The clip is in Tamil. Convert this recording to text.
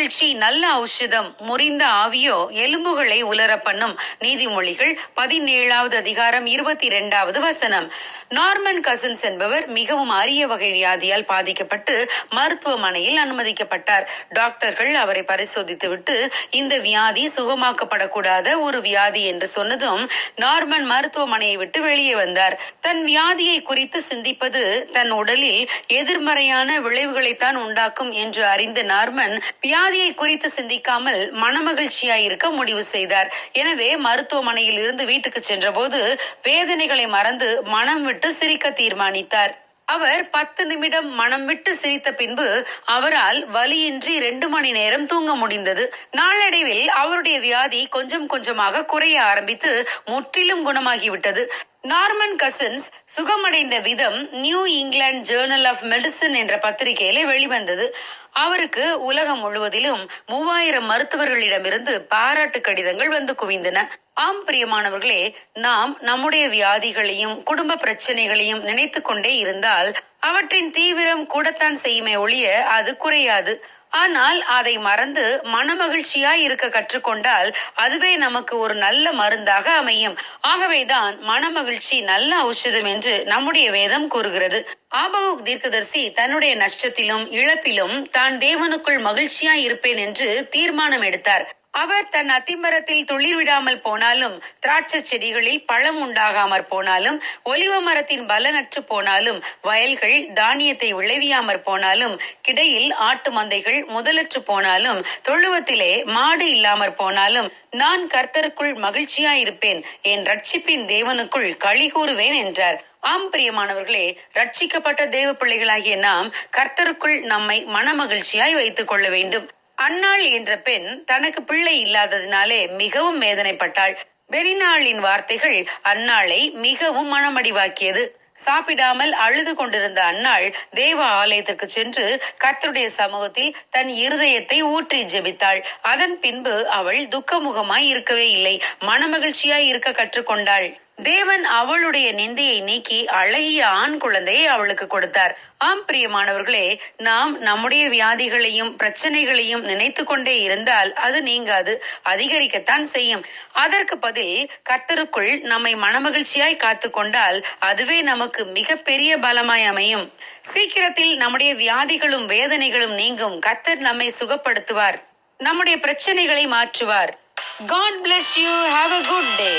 மனமகிழ்ச்சி நல்ல ஔஷதம் முறிந்த ஆவியோ எலும்புகளை உலர பண்ணும் நீதிமொழிகள் பதினேழாவது அதிகாரம் இருபத்தி இரண்டாவது வசனம். நார்மன் கசின்ஸ் என்பவர் மிகவும் அரிய வகை வியாதியால் பாதிக்கப்பட்டு மருத்துவமனையில் அனுமதிக்கப்பட்டார். டாக்டர்கள் அவரை பரிசோதித்துவிட்டு இந்த வியாதி சுகமாக்கப்படக்கூடாத ஒரு வியாதி என்று சொன்னதும் நார்மன் மருத்துவமனையை விட்டு வெளியே வந்தார். தன் வியாதியை குறித்து சிந்திப்பது தன் உடலில் எதிர்மறையான விளைவுகளைத்தான் உண்டாக்கும் என்று அறிந்த நார்மன் வியாதி வியாதியை குறித்து சிந்திக்காமல் மனமகிழ்ச்சியாய் இருக்க முடிவு செய்தார். எனவே மருத்துவமனையில் இருந்து வீட்டுக்கு சென்றபோது வேதனைகளை மறந்து மனம் விட்டு சிரிக்க தீர்மானித்தார். அவர் பத்து நிமிடம் மனம் விட்டு சிரித்த பின்பு அவரால் வலியின்றி ரெண்டு மணி நேரம் தூங்க முடிந்தது. நாளடைவில் அவருடைய வியாதி கொஞ்சம் கொஞ்சமாக குறைய ஆரம்பித்து முற்றிலும் குணமாகிவிட்டது. நார்மன் கசின்ஸ் சுகமடைந்த விதம் New England Journal of Medicine என்ற பத்திரிகையில வெளிவந்தது. அவருக்கு உலகம் முழுவதிலும் மூவாயிரம் மருத்துவர்களிடமிருந்து பாராட்டு கடிதங்கள் வந்து குவிந்தன. ஆம் பிரியமானவர்களே நாம் நம்முடைய வியாதிகளையும் குடும்ப பிரச்சனைகளையும் நினைத்து கொண்டே இருந்தால் அவற்றின் தீவிரம் கூடத்தான் செய்யுமே ஒழிய அது குறையாது. ஆனால் அதை மறந்து மனமகிழ்ச்சியாய் இருக்க கற்றுக்கொண்டால் அதுவே நமக்கு ஒரு நல்ல மருந்தாக அமையும். ஆகவேதான் மனமகிழ்ச்சி நல்ல ஔஷதம் என்று நம்முடைய வேதம் கூறுகிறது. ஆபகுக் தீர்க்கதர்சி தன்னுடைய நஷ்டத்திலும் இழப்பிலும் தான் தேவனுக்குள் மகிழ்ச்சியாய் இருப்பேன் என்று தீர்மானம் எடுத்தார். அவர் தன் அத்திமரத்தில் துளிர் விடாமல் போனாலும் திராட்சை செடிகளில் பழம் உண்டாகாமற் போனாலும் ஒலிவ மரத்தின் பலனற்று போனாலும் வயல்கள் தானியத்தை விளைவியாமற் போனாலும் கிடையில் ஆட்டு மந்தைகள் முதலற்று போனாலும் தொழுவத்திலே மாடு இல்லாமற் போனாலும் நான் கர்த்தருக்குள் மகிழ்ச்சியாயிருப்பேன் என் ரட்சிப்பின் தேவனுக்குள் களி கூறுவேன் என்றார். ஆம் பிரியமானவர்களே ரட்சிக்கப்பட்ட தேவ பிள்ளைகளாகிய நாம் கர்த்தருக்குள் நம்மை மனமகிழ்ச்சியாய் வைத்துக் கொள்ள வேண்டும். அன்னாள் என்ற பெண் தனக்கு பிள்ளை இல்லாததினாலே மிகவும் வேதனைப்பட்டாள். பெரினாளின் வார்த்தைகள் அன்னாளை மிகவும் மனமடிவாக்கியது. சாப்பிடாமல் அழுது கொண்டிருந்த அன்னாள் தேவ ஆலயத்திற்கு சென்று கர்த்தருடைய சமூகத்தில் தன் இருதயத்தை ஊற்றி ஜெபித்தாள். அதன் பின்பு அவள் துக்கமுகமாய் இருக்கவே இல்லை. மனமகிழ்ச்சியாய் இருக்க கற்றுக்கொண்டாள். தேவன் அவளுடைய நிந்தையை நீக்கி அழகிய ஆண் குழந்தையை அவளுக்கு கொடுத்தார். ஆம் பிரியமானவர்களே நாம் நம்முடைய வியாதிகளையும் பிரச்சனைகளையும் நினைத்து கொண்டே இருந்தால் அது நீங்காது அதிகரிக்கத்தான் செய்யும். அதற்கு பதில் கர்த்தருக்குள் நம்மை மனமகிழ்ச்சியாய் காத்து கொண்டால் அதுவே நமக்கு மிகப்பெரிய பலமாய் அமையும். சீக்கிரத்தில் நம்முடைய வியாதிகளும் வேதனைகளும் நீங்கும். கத்தர் நம்மை சுகப்படுத்துவார். நம்முடைய பிரச்சனைகளை மாற்றுவார். God bless you have a good day